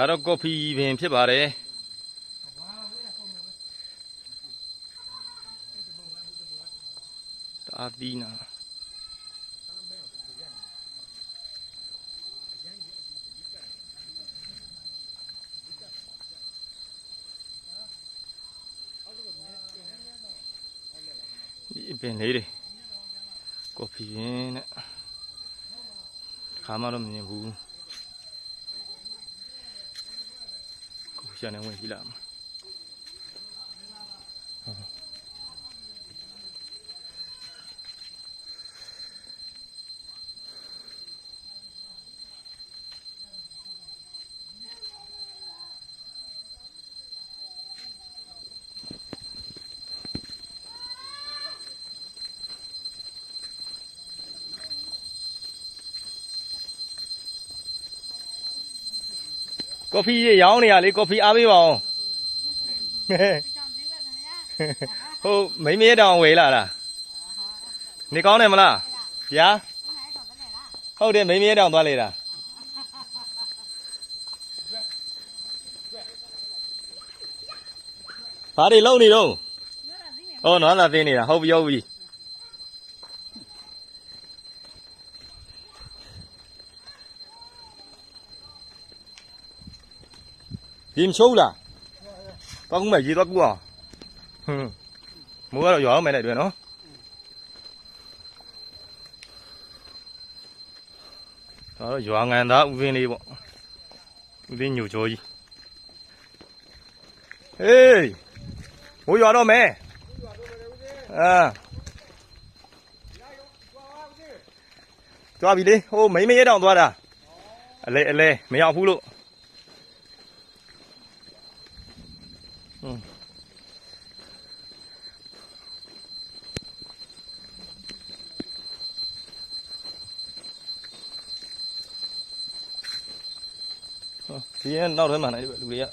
ဒါတော့ကော်ဖီပင်ဖြစ်ပါတယ်တအားသီးနာဒီအပင်လေးတွေကော်ဖီပင်နဲ့ခါမှတော့မမြင်ဘူး ရှာနေဝင်ကြည့်လာမှာ ကော်ဖီရေရောင်းနေရလေကော်ဖီအားပေးပါအောင်ဟုတ်မိမရေတောင်ဝေလာလားနေကောင်းတယ်မလားဗျာဟုတ်တယ်မိမရေတောင်သွားလေတာဘာတွေလုံနေတော့ဟောနွားလာသိနေတာဟုတ်ပြီဟုတ်ပြီ Chim sú là? Tao cũng mày gì tao cũng à? Mưa đâu gió mày lại được nó. Đó là gió ngàn đó viên đi bọn Viên nhiều chỗ gì? Ê! Ủa gió đâu mẹ? À. Cho bị đi. Ô mấy mấy cái đồng toàn à? Lệ lệ mấy học phú lụ. Ừ. phía đâu đấy mà này được lục ạ?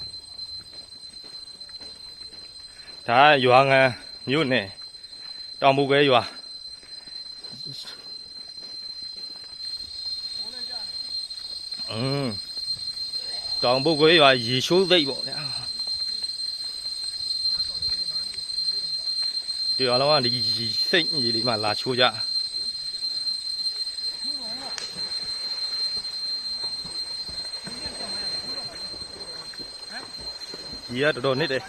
thả yuang à nhú nè. Tao mua cái yuang ừ. Tao mua cái yuang gì số dây bộ nè. ဒါရွာငံမြို့နယ်တောင်ပုတ်ကဲရွာอืมတောင်ပုတ်ကဲရွာရေချိုးသိပ်ပေါ့ဗျာဒီရွာလုံးကဒီစိတ်ကြီးလေးမှလာချိုးကြရေကတော်တော်နစ်တယ်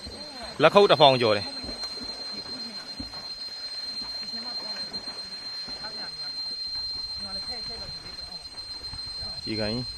လက်ခုပ်တစ်ဖောင်ကျော်တယ်ဒီကရင်